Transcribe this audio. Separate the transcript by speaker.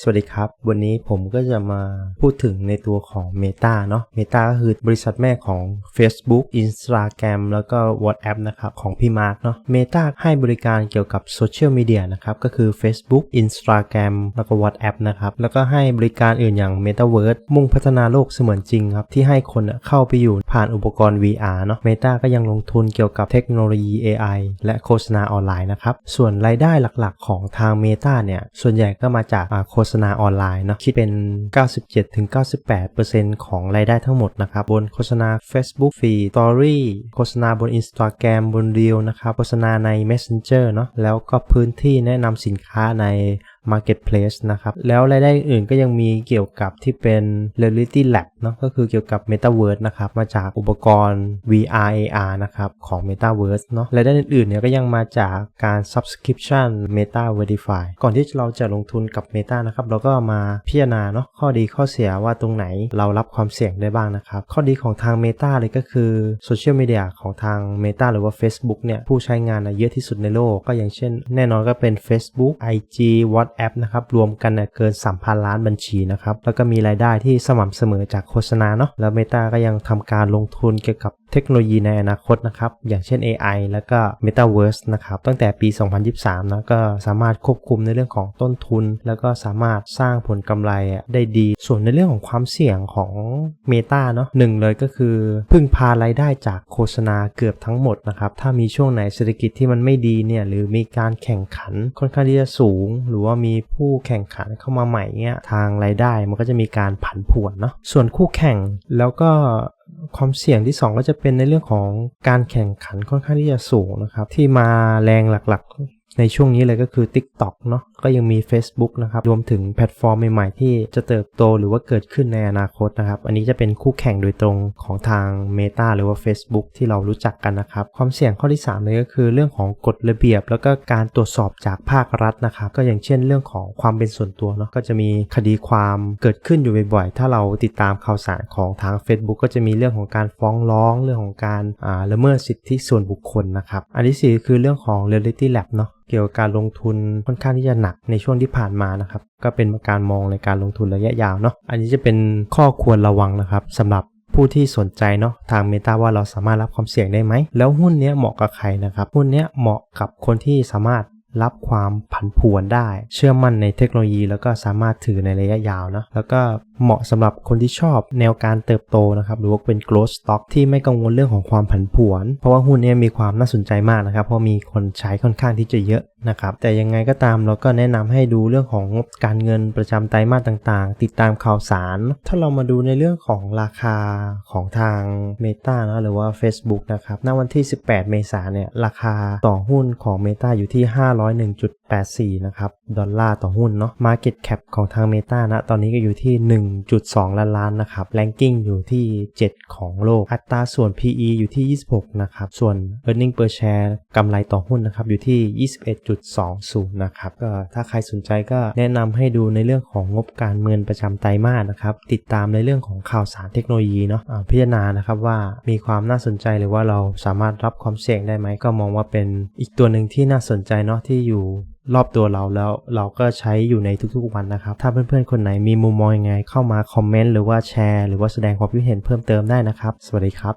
Speaker 1: สวัสดีครับ วันนี้ผมก็จะมาพูดถึงในตัวของ Meta เนาะ Meta ก็คือบริษัทแม่ของ Facebook Instagram แล้วก็ WhatsApp นะครับ ของพี่มาร์กเนาะ Meta ให้บริการเกี่ยวกับโซเชียลมีเดียนะครับ ก็คือ Facebook Instagram แล้วก็ WhatsApp นะครับ แล้วก็ให้บริการอื่นอย่าง Metaverse มุ่งพัฒนาโลกเสมือนจริงครับ ที่ให้คนเข้าไปอยู่ผ่านอุปกรณ์ VR เนาะ Meta ก็ยังลงทุนเกี่ยวกับเทคโนโลยี AI และโฆษณาออนไลน์นะครับ ส่วนรายได้หลักๆ ของทาง Meta เนี่ย ส่วนใหญ่ก็มาจากโฆษณาออนไลน์เนาะคิดเป็น 97-98%ของรายได้ทั้งหมดนะครับบนโฆษณา Facebook Feed Story โฆษณาบน Instagram บน Reel นะครับโฆษณาใน Messenger เนาะแล้วก็พื้นที่แนะนำสินค้าใน Marketplace นะครับ แล้วรายได้อื่นก็ยังมีเกี่ยวกับที่เป็น Reality Lab เนาะก็คือเกี่ยวกับ Metaverse นะครับ มาจากอุปกรณ์ VR AR นะครับ ของ Metaverse เนาะรายได้อื่นๆเนี่ยก็ยังมาจากการ Subscription Meta Verify ก่อนที่เราจะลงทุนกับ Meta นะครับเราก็มาพิจารณาเนาะข้อดีข้อเสียว่าตรงไหนเรารับความเสี่ยงได้บ้างนะครับ ข้อดีของทาง Meta เลยก็คือโซเชียลมีเดียของทาง Meta หรือว่า Facebook เนี่ยผู้ใช้งานนะเยอะที่สุดในโลกก็อย่างเช่น แน่นอนก็เป็น Facebook IG WhatsApp แอปนะครับรวมกันเนี่ยเกิน 3,000 ล้านบัญชีนะครับแล้วก็มีรายได้ที่สม่ำเสมอจากโฆษณาเนาะแล้ว Meta ก็ยังทำการลงทุนเกี่ยวกับเทคโนโลยีในอนาคตนะครับอย่างเช่น AI แล้วก็ Metaverse นะครับตั้งแต่ปี 2023นะก็สามารถควบคุมในเรื่องของต้นทุน แล้วก็สามารถสร้างผลกำไรได้ดี ส่วนในเรื่องของความเสี่ยงของ Meta เนาะหนึ่งเลยก็คือ พึ่งพารายได้จากโฆษณาเกือบทั้งหมดนะครับถ้ามีช่วงไหนเศรษฐกิจที่มันไม่ดีเนี่ยหรือมีการแข่งขันค่อนข้างที่จะสูง หรือว่ามีผู้แข่งขันเข้ามาใหม่เนี่ยทางรายได้มันก็จะมีการผันผวนเนาะส่วนคู่แข่งแล้วก็ความเสี่ยงที่ 2 ก็จะเป็นในเรื่องของการแข่งขันค่อนข้างที่จะสูงนะครับ ที่มาแรงหลักๆ ในช่วงนี้เลยก็คือ TikTok เนาะก็ยังมี Facebook นะครับ รวมถึงแพลตฟอร์มใหม่ๆ ที่จะเติบโตหรือว่าเกิดขึ้นในอนาคตนะครับ อันนี้จะเป็นคู่แข่งโดยตรงของทาง Meta หรือว่า Facebook ที่เรารู้จักกันนะครับ ความเสี่ยงข้อที่ 3 เลยก็คือเรื่องของกฎระเบียบ แล้วก็การตรวจสอบจากภาครัฐนะครับ ก็อย่างเช่นเรื่องของความเป็นส่วนตัวเนาะก็จะมีคดีความเกิดขึ้นอยู่บ่อยๆ ถ้าเราติดตามข่าวสารของทาง Facebook ก็จะมีเรื่องของการฟ้องร้องเรื่องของการละเมิดสิทธิส่วนบุคคลนะครับ อันที่ 4 คือเรื่องของ Reality Lab เนาะเกี่ยวกับการลงทุนค่อนข้างที่จะหนักในช่วงที่ผ่านมานะครับ ก็เป็นการมองในการลงทุนระยะยาวเนาะอันนี้จะเป็นข้อควรระวังนะครับสำหรับผู้ที่สนใจเนาะทางเมตาว่าเราสามารถรับความเสี่ยงได้ไหม แล้วหุ้นเนี้ยเหมาะกับใครนะครับ หุ้นเนี้ยเหมาะกับคนที่สามารถ รับความผันผวนได้ เชื่อมั่นในเทคโนโลยี แล้วก็สามารถถือในระยะยาวนะแล้วก็เหมาะสำหรับคนที่ชอบแนวการเติบโตนะครับหรือว่าเป็น growth stock ที่ไม่กังวลเรื่องของความผันผวน เพราะว่าหุ้นเนี้มีความน่าสนใจมากนะครับ เพราะมีคนใช้ค่อนข้างที่จะเยอะนะครับแต่ยังไงก็ตามเราก็แนะนำให้ดูเรื่องของงบการเงินประจำไตรมาสต่างๆ ติดตามข่าวสาร ถ้าเรามาดูในเรื่องของราคาของทาง Meta นะหรือว่า Facebook นะครับณวันที่ 18 เมษายนเนี่ยราคาต่อหุ้นของ Meta อยู่ที่ 500 101.1 1.84 นะครับ ดอลลาร์ต่อหุ้นเนาะ Market Cap ของทาง Meta นะ ตอนนี้ก็อยู่ที่ 1.2 ล้านล้านนะครับ Ranking อยู่ที่ 7 ของโลก อัตราส่วน PE อยู่ที่ 26 นะครับ ส่วน Earning per share กำไรต่อหุ้นนะครับ อยู่ที่ 21.20 นะครับ ก็ถ้าใครสนใจก็แนะนำให้ดูในเรื่องของงบการเงินประจำไตรมาสนะครับ ติดตามในเรื่องของข่าวสารเทคโนโลยีเนาะะพิจารณานะครับว่ามีความน่าสนใจหรือว่าเราสามารถรับความเสี่ยงได้ไหมก็มองว่าเป็นอีกตัวหนึ่งที่น่าสนใจเนาะที่อยู่รอบตัวเราแล้วเราก็ใช้อยู่ในทุกๆวันนะครับ ถ้าเพื่อนๆ คนไหนมีมุมมองยังไงเข้ามาคอมเมนต์หรือว่าแชร์หรือว่าแสดงความคิดเห็นเพิ่มเติมได้นะครับ สวัสดีครับ